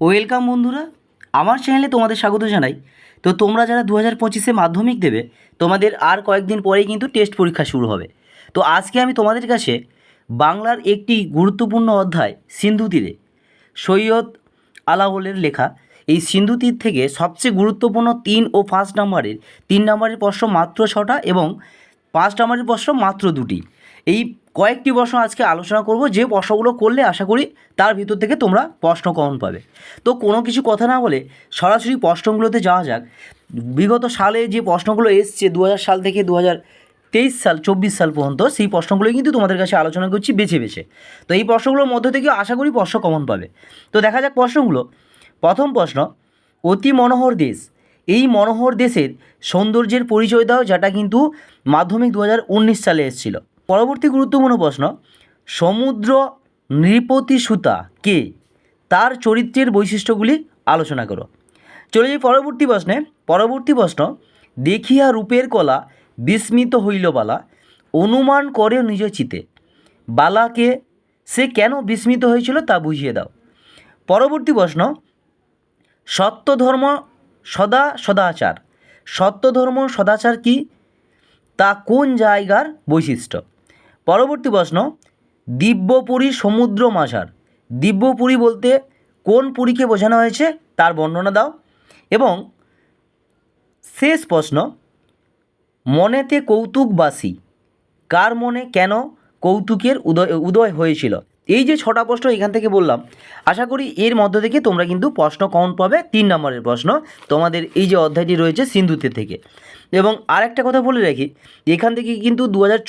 Welcome বন্ধুরা, আমার চ্যানেলে তোমাদের স্বাগত জানাই। তো তোমরা যারা দু হাজার পঁচিশে মাধ্যমিক দেবে, তোমাদের আর কয়েকদিন পরেই কিন্তু টেস্ট পরীক্ষা শুরু হবে। তো আজকে আমি তোমাদের কাছে বাংলার একটি গুরুত্বপূর্ণ অধ্যায়, সিন্ধু তীরে, সৈয়দ আলাওলের লেখা। এই সিন্ধু তীর থেকে সবচেয়ে গুরুত্বপূর্ণ তিন ও পাঁচ নম্বরের, তিন নম্বরের প্রশ্ন মাত্র ছটা এবং পাঁচ নম্বরের প্রশ্ন মাত্র দুটি। এই কয়েকটি প্রশ্ন আজকে আলোচনা করব, যে প্রশ্নগুলো করলে আশা করি তার ভিতর থেকে তোমরা প্রশ্ন কমন পাবে। তো কোনো কিছু কথা না বলে সরাসরি প্রশ্নগুলোতে যাওয়া যাক। বিগত সালে যে প্রশ্নগুলো এসছে দু হাজার সাল থেকে দু তেইশ সাল, চব্বিশ সাল পর্যন্ত, সেই প্রশ্নগুলোই কিন্তু তোমাদের কাছে আলোচনা করছি বেছে বেছে। তো এই প্রশ্নগুলোর মধ্য থেকে আশা করি প্রশ্ন কমন পাবে। তো দেখা যাক প্রশ্নগুলো। প্রথম প্রশ্ন, অতি মনোহর দেশ। এই মনোহর দেশের সৌন্দর্যের পরিচয় দাও, যেটা কিন্তু মাধ্যমিক দু হাজার উনিশ সালে এসেছিল। পরবর্তী গুরুত্বপূর্ণ প্রশ্ন, সমুদ্র নৃপতি সুতা কে? তার চরিত্রের বৈশিষ্ট্যগুলি আলোচনা করো। চলে যাই পরবর্তী প্রশ্নে। পরবর্তী প্রশ্ন, দেখিয়া রূপের কলা বিস্মিত হইল বালা, অনুমান করে নিজ চিতে। বালাকে সে কেন বিস্মিত হয়েছিল তা বুঝিয়ে দাও। পরবর্তী প্রশ্ন সত্য ধর্ম সদা সদাচার। সত্য ধর্ম সদাচার কি? তা কোন জায়গার বৈশিষ্ট্য? পরবর্তী প্রশ্ন, দিব্যপুরী সমুদ্র মাঝার দিব্যপুরী বলতে কোন পুরীকে বোঝানো হয়েছে তার বর্ণনা দাও। এবং শেষ প্রশ্ন, মনেতে কৌতুকবাসী, কার মনে কেন কৌতুকের উদয় উদয় হয়েছিল? এই যে ছটা প্রশ্ন এখান থেকে বললাম, আশা করি এর মধ্য থেকে তোমরা কিন্তু প্রশ্ন কমন পাবে তিন নম্বরের প্রশ্ন। তোমাদের এই যে অধ্যায়টি রয়েছে সিন্ধুতে থেকে। এবং আর একটা কথা বলে রাখি, এখান থেকে কিন্তু দু হাজার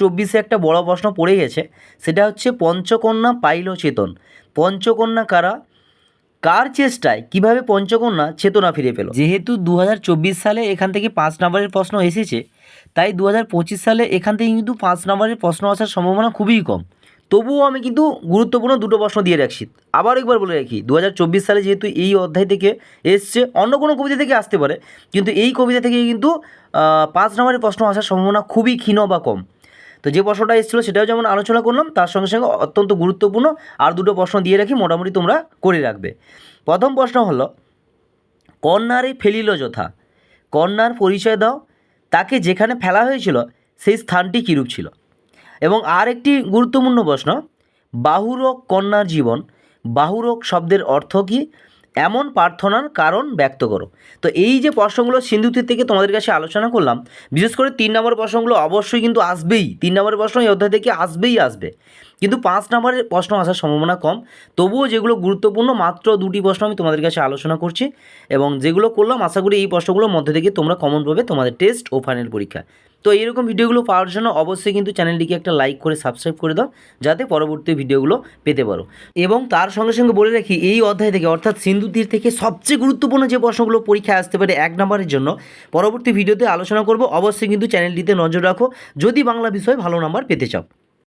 একটা বড় প্রশ্ন পড়ে গেছে, সেটা হচ্ছে পঞ্চকন্যা পাইল চেতন পঞ্চকন্যা কারা? কার চেষ্টায়, কীভাবে পঞ্চকন্যা চেতনা ফিরে পেল? যেহেতু দু হাজার চব্বিশ সালে এখান থেকে পাঁচ নম্বরের প্রশ্ন এসেছে, তাই দু হাজার পঁচিশ সালে এখান থেকে কিন্তু পাঁচ নম্বরের প্রশ্ন আসার সম্ভাবনা খুবই কম। তবুও আমি কিন্তু গুরুত্বপূর্ণ দুটো প্রশ্ন দিয়ে রাখছি। আবার একবার বলে রাখি দু হাজার চব্বিশ সালে যেহেতু এই অধ্যায় থেকে এসছে, অন্য কোনো কবিতা থেকে আসতে পারে, কিন্তু এই কবিতা থেকে কিন্তু পাঁচ নম্বরের প্রশ্ন আসার সম্ভাবনা খুবই ক্ষীণ বা কম। তো যে প্রশ্নটা এসেছিল সেটাও যেমন আলোচনা করলাম, তার সঙ্গে সঙ্গে অত্যন্ত গুরুত্বপূর্ণ আর দুটো প্রশ্ন দিয়ে রাখি, মোটামুটি তোমরা করে রাখবে। প্রথম প্রশ্ন হলো, কন্যারে ফেলিল যথা, কন্যার পরিচয় দাও, তাকে যেখানে ফেলা হয়েছিল, সেই স্থানটি কীরূপ ছিল? এবং আর একটি গুরুত্বপূর্ণ প্রশ্ন, বাহুরক কন্যার জীবন, বাহুরক শব্দের অর্থ কী? এমন প্রার্থনার কারণ ব্যক্ত করো। তো এই যে প্রশ্নগুলো সিন্ধুতির থেকে তোমাদের কাছে আলোচনা করলাম, বিশেষ করে তিন নম্বর প্রশ্নগুলো অবশ্যই কিন্তু আসবেই। তিন নম্বরের প্রশ্ন এই অধ্যায় থেকে আসবেই আসবে। কিন্তু পাঁচ নম্বরের প্রশ্ন আসার সম্ভাবনা কম। তবুও যেগুলো গুরুত্বপূর্ণ, মাত্র দুটি প্রশ্ন আমি তোমাদের কাছে আলোচনা করছি এবং যেগুলো করলাম, আশা করি এই প্রশ্নগুলোর মধ্যে থেকে তোমরা কমন পাবে তোমাদের টেস্ট ও ফাইনাল পরীক্ষা। তো এইরকম ভিডিওগুলো পাওয়ার জন্য অবশ্যই কিন্তু চ্যানেলটিকে একটা লাইক করে সাবস্ক্রাইব করে দাও, যাতে পরবর্তী ভিডিওগুলো পেতে পারো। এবং তার সঙ্গে সঙ্গে বলে রাখি, এই অধ্যায় থেকে অর্থাৎ সিন্ধু তীর থেকে সবচেয়ে গুরুত্বপূর্ণ যে প্রশ্নগুলো পরীক্ষায় আসতে পারে এক নম্বরের জন্য, পরবর্তী ভিডিওতে আলোচনা করব। অবশ্যই কিন্তু চ্যানেলটিতে নজর রাখো। যদি বাংলা বিষয়ে ভালো নাম্বার পেতে চাও।